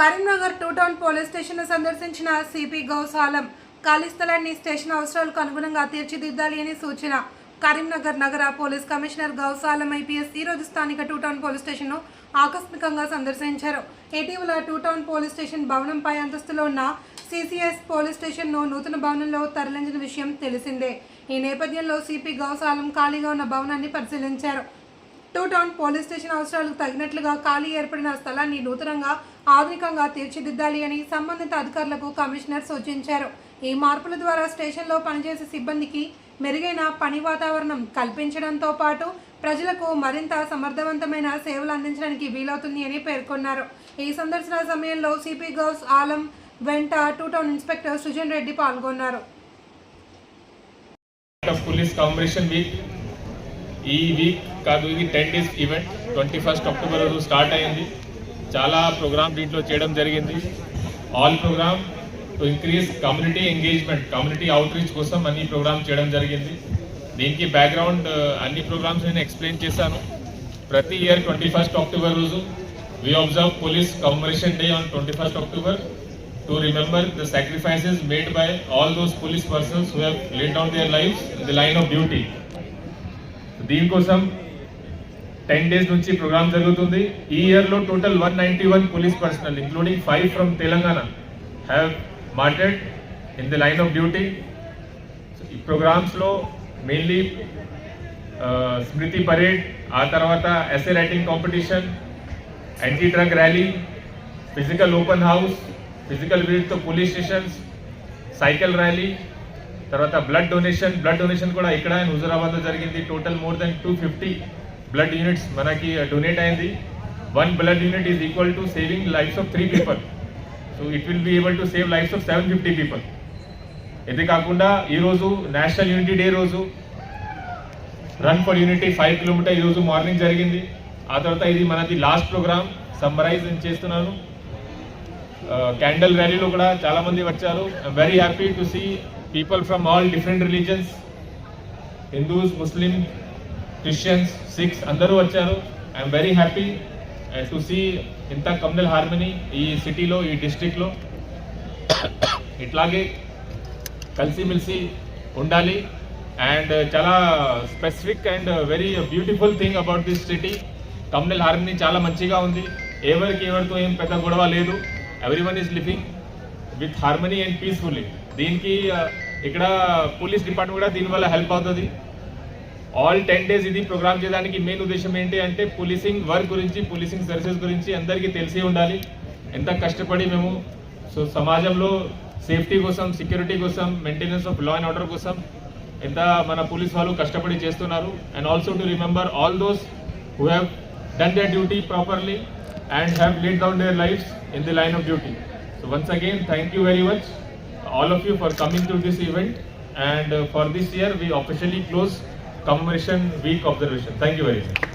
Karimnagar two town police స్టేషన్ను సందర్శించిన CP Ghouse Alam ఖాళీ స్థలాన్ని స్టేషన్ అవసరాలకు అనుగుణంగా తీర్చిదిద్దాలి అని సూచన. కరీంనగర్ నగర పోలీస్ కమిషనర్ గౌసాలం ఐపీఎస్ ఈ రోజు స్థానిక టూ టౌన్ పోలీస్ స్టేషన్ను ఆకస్మికంగా సందర్శించారు. ఇటీవల టూ టౌన్ పోలీస్ స్టేషన్ భవనం పై అంతస్తులో ఉన్న సిసిఎస్ పోలీస్ స్టేషన్ను నూతన భవనంలో తరలించిన విషయం తెలిసిందే. ఈ నేపథ్యంలో సిపి గౌసాలం ఖాళీగా ఉన్న భవనాన్ని పరిశీలించారు. టూ టౌన్ పోలీస్ స్టేషన్ అవసరాలకు తగినట్లుగా ఖాళీ ఏర్పడిన స్థలాన్ని నూతనంగా ఆధునికంగా తీర్చిదిద్దాలి అని సంబంధిత అధికారులకు కమిషనర్ సూచించారు. ఈ మార్పుల ద్వారా స్టేషన్లో పనిచేసే సిబ్బందికి మెరుగైన పని వాతావరణం కల్పించడంతో పాటు ప్రజలకు మరింత సమర్థవంతమైన సేవలు అందించడానికి వీలవుతుంది అని పేర్కొన్నారు. ఈ సందర్శన సమయంలో సిపి గౌస్ ఆలం వెంట two town inspector Sujan Reddy పాల్గొన్నారు. పోలీస్ కాంబినేషన్ వీక్ ఈ వీక్ కాదు ఇది ten days event twenty first October రోజు స్టార్ట్ అయింది. చాలా ప్రోగ్రామ్ దీంట్లో చేయడం జరిగింది. All programme to increase community engagement community outreach కోసం అన్ని ప్రోగ్రామ్ చేయడం జరిగింది. దీనికి బ్యాక్గ్రౌండ్ అన్ని ప్రోగ్రామ్స్ నేను ఎక్స్ప్లెయిన్ చేశాను. ప్రతి ఇయర్ ట్వంటీ ఫస్ట్ అక్టోబర్ రోజు we observe police commemoration day on twenty first October to remember the sacrifices made by all those police persons who have laid down their life in the line of duty దీనికోసం ten days నుంచి programme జరుగుతుంది. ఈ ఇయర్లో total one ninety one police personnel including five from Telangana have martyred in the line of duty ఈ ప్రోగ్రామ్స్లో mainly స్మృతి parade ఆ తర్వాత essay writing competition anti drug rally physical open house physical విజిట్తో police stations cycle rally తర్వాత blood donation blood donation కూడా ఇక్కడ హుజురాబాద్లో జరిగింది. Total more than two fifty blood units మనకి డొనేట్ అయింది. One blood unit is equal to saving lives of three people so it will be able to save lives of seven fifty people ఇది కాకుండా ఈరోజు national unity day రోజు run for unity five kilometre ఈరోజు morning జరిగింది. ఆ తర్వాత ఇది మనది లాస్ట్ ప్రోగ్రామ్ సమ్మరైజ్ నేను చేస్తున్నాను. క్యాండల్ ర్యాలీలో కూడా చాలామంది వచ్చారు. I'm very happy to see people from all different religions Hindus Muslim Christians Sikhs అందరూ వచ్చారు. I'm very happy to see ఇంత కమ్యూనల్ హార్మనీ ఈ సిటీలో ఈ డిస్టిక్లో ఇట్లాగే కలిసిమెలిసి ఉండాలి. అండ్ uh, చాలా specific and very beautiful thing about this city communal harmony చాలా మంచిగా ఉంది. ఎవరికి ఎవరితో ఏం పెద్ద గొడవ లేదు. Everyone is living with harmony and peacefully దీనికి uh, ఇక్కడ పోలీస్ డిపార్ట్మెంట్ కూడా దీనివల్ల హెల్ప్ అవుతుంది. ఆల్ టెన్ డేస్ ఇది ప్రోగ్రామ్ చేయడానికి మెయిన్ ఉద్దేశం ఏంటి అంటే పోలీసింగ్ వర్క్ గురించి పోలీసింగ్ సర్వీసెస్ గురించి అందరికీ తెలిసి ఉండాలి. ఎంత కష్టపడి మేము సో సమాజంలో సేఫ్టీ కోసం సెక్యూరిటీ కోసం maintenance of law and order కోసం ఎంత మన పోలీస్ వాళ్ళు కష్టపడి చేస్తున్నారు. And also to remember all those who have done their duty properly and have lead down their lives in the line of duty so once again thank you very much all of you for coming to this event and for this year we we close commemoration week observation. Thank you very much.